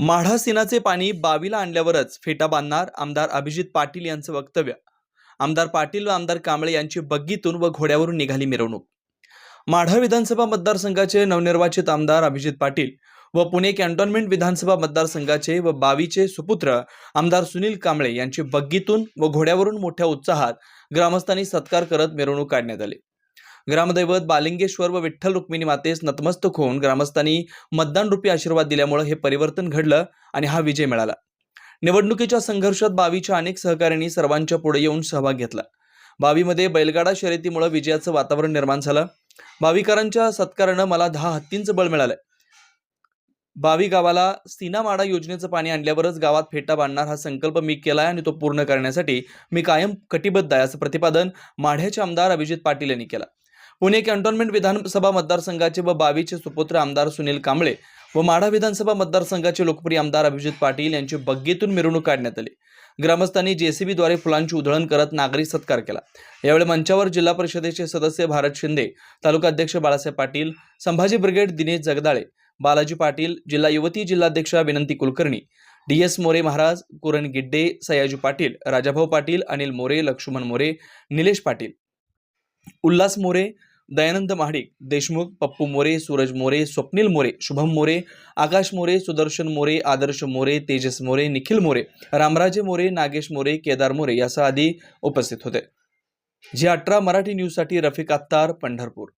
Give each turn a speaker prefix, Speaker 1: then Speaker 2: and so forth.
Speaker 1: माढा सिनाचे पाणी बावीला आणल्यावरच फेटा बांधणार आमदार अभिजित पाटील यांचं वक्तव्य. आमदार पाटील व आमदार कांबळे यांची बग्गीतून व घोड्यावरून निघाली मिरवणूक. माढा विधानसभा मतदारसंघाचे नवनिर्वाचित आमदार अभिजित पाटील व पुणे कॅन्टोन्मेंट विधानसभा मतदारसंघाचे व बावीचे सुपुत्र आमदार सुनील कांबळे यांची बग्गीतून व घोड्यावरून मोठ्या उत्साहात ग्रामस्थांनी सत्कार करत मिरवणूक काढण्यात आली. ग्रामदैवत बालिंगेश्वर व विठ्ठल रुक्मिणी मातेस नतमस्तक होऊन ग्रामस्थांनी मतदानरूपी आशीर्वाद दिल्यामुळे हे परिवर्तन घडलं आणि हा विजय मिळाला. निवडणुकीच्या संघर्षात बावीच्या अनेक सहकाऱ्यांनी सर्वांच्या पुढे येऊन सहभाग घेतला. बावीमध्ये बैलगाडा शर्यतीमुळे विजयाचं वातावरण निर्माण झालं. बावीकरांच्या सत्कारानं मला दहा हत्तींचं बळ मिळालंय बावी गावाला सीनामाडा योजनेचं पाणी आणल्यावरच गावात फेटा बांधणार हा संकल्प मी केलाय आणि तो पूर्ण करण्यासाठी मी कायम कटिबद्ध आहे असं प्रतिपादन माढ्याचे आमदार अभिजित पाटील यांनी केलं. पुणे कॅन्टोन्मेंट विधानसभा मतदारसंघाचे व बावीचे सुपुत्र आमदार सुनील कांबळे व माढा विधानसभा मतदारसंघाचे लोकप्रिय आमदार अभिजित पाटील यांची बग्गीतून मिरवणूक काढण्यात आली. ग्रामस्थांनी जेसीबीद्वारे फुलांची उधळण करत नागरिक सत्कार केला. यावेळी मंचावर जिल्हा परिषदेचे सदस्य भारत शिंदे तालुका अध्यक्ष बाळासाहेब पाटील संभाजी ब्रिगेड दिनेश जगदाळे बालाजी पाटील जिल्हा युवती जिल्हाध्यक्षा विनंती कुलकर्णी डी एस मोरे महाराज कुरण गिड्डे सयाजी पाटील राजाभाऊ पाटील अनिल मोरे लक्ष्मण मोरे निलेश पाटील. उल्हास मोरे दयानंद महाडिक देशमुख पप्पू मोरे सूरज मोरे स्वप्नील मोरे शुभम मोरे आकाश मोरे सुदर्शन मोरे आदर्श मोरे तेजस मोरे निखिल मोरे रामराजे मोरे नागेश मोरे केदार मोरे यासह आदी उपस्थित होते. जी अठरा मराठी न्यूजसाठी रफिक अत्तार पंढरपूर.